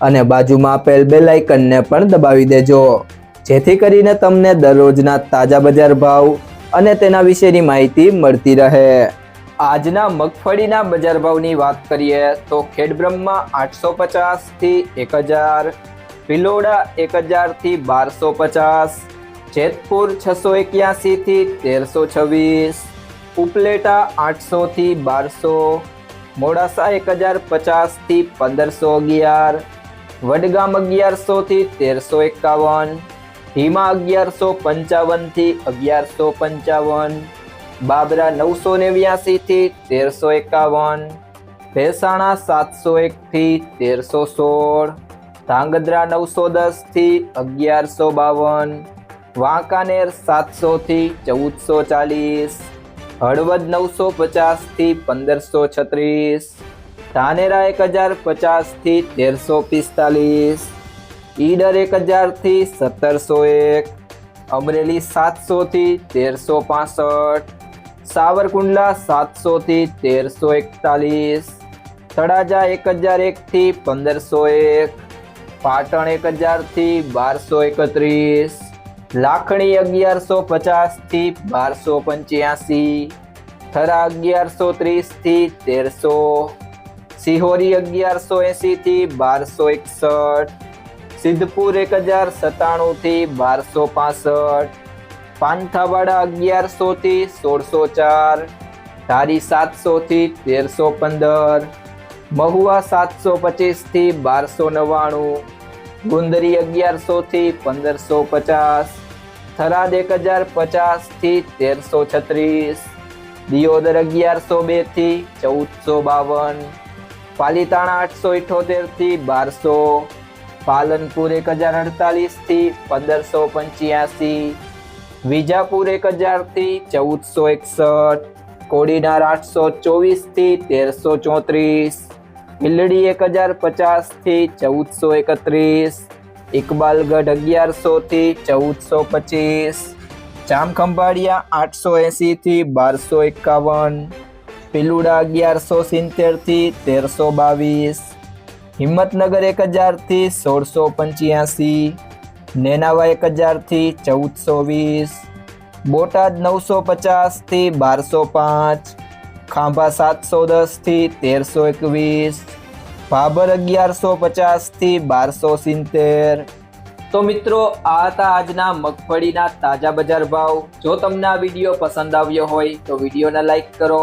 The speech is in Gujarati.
અને બાજુમાં આપેલ બે લાઇકનને પણ દબાવી દેજો. જેથી કરીને તમને દરરોજના તાજા બજાર ભાવ અને તેના વિશેની માહિતી મળતી રહે. આજના મગફળીના બજાર ભાવની વાત કરીએ તો ખેડબ્રહ્મા આઠસો પચાસથી એક હજાર, પિલોડા એક હજારથી બારસો પચાસ, જેતપુર છસો એક્યાસીથી તેરસો છવ્વીસ, ઉપલેટા આઠસોથી બારસો, મોડાસા એક હજાર પચાસથી પંદરસો અગિયાર વડગામ અગિયારસો થી તેરસો એકાવન હિમા અગિયારસો પંચાવનથી અગિયારસો પંચાવન, બાબરા નવસો નેવ્યાસી થી તેરસો એકાવન, ભેસાણા સાતસો એક થી તેરસો સોળ, ધાંગધ્રા નવસો દસથી અગિયારસો બાવન, વાંકાનેર સાતસો થી ચૌદસો ચાલીસ, હળવદ નવસો પચાસથી પંદરસો છત્રીસ ધાનેરા એક હજાર પચાસથી તેરસો પિસ્તાલીસ. ઈડર એક હજારથી સત્તરસો એક. અમરેલી સાતસોથી તેરસો પાસઠ. સાવરકુંડલા સાતસોથી તેરસો એકતાલીસ. તળાજા એક હજાર એકથી પંદરસો એક. પાટણ એક હજારથી બારસો એકત્રીસ. લાખણી અગિયારસો પચાસથી બારસો પંચ્યાસી. થરા અગિયારસો ત્રીસથી તેરસો. સિહોરી અગિયારસો એંસીથી બારસો એકસઠ, સિદ્ધપુર એક હજાર સત્તાણુંથી બારસો પાસઠ, પાંથાવાડા અગિયારસોથી સોળસો ચાર, ધારી સાતસોથી તેરસો પંદર, મહુવા સાતસો પચીસથી બારસો નવ્વાણું, ગુંદરી અગિયારસોથી પંદરસો પચાસ, થરાદ એક હજાર પચાસથી તેરસો છત્રીસ, દિયોદર અગિયારસો બેથી ચૌદસો બાવન પાલીતાણા આઠસો ઇઠોતેરથી બારસો, પાલનપુર એક હજાર અડતાલીસથી પંદરસો પંચ્યાસી, વિજાપુર એક હજારથી ચૌદસો એકસઠ, કોડીનાર આઠસો ચોવીસથી તેરસો ચોત્રીસ ઈલડી એક હજાર પચાસથી ચૌદસો એકત્રીસ, ઇકબાલગઢ અગિયારસોથી ચૌદસો પચીસ, જામખંભાળિયા આઠસો એંસીથી બારસો એકાવન પિલુડા અગિયારસો સિત્તેરથી તેરસો બાવીસ, હિંમતનગર એક હજારથી સોળસો પંચ્યાસી, નેનાવા એક હજારથી ચૌદસો વીસ, બોટાદ નવસો પચાસથી બારસો પાંચ, ખાંભા સાતસો દસથી તેરસો એકવીસ, ભાભર અગિયારસો પચાસથી બારસો સિત્તેર. તો મિત્રો, આ હતા આજના મગફળીના તાજા બજાર ભાવ. જો તમને આ વીડિયો પસંદ આવ્યો હોય તો વિડીયોને લાઈક કરો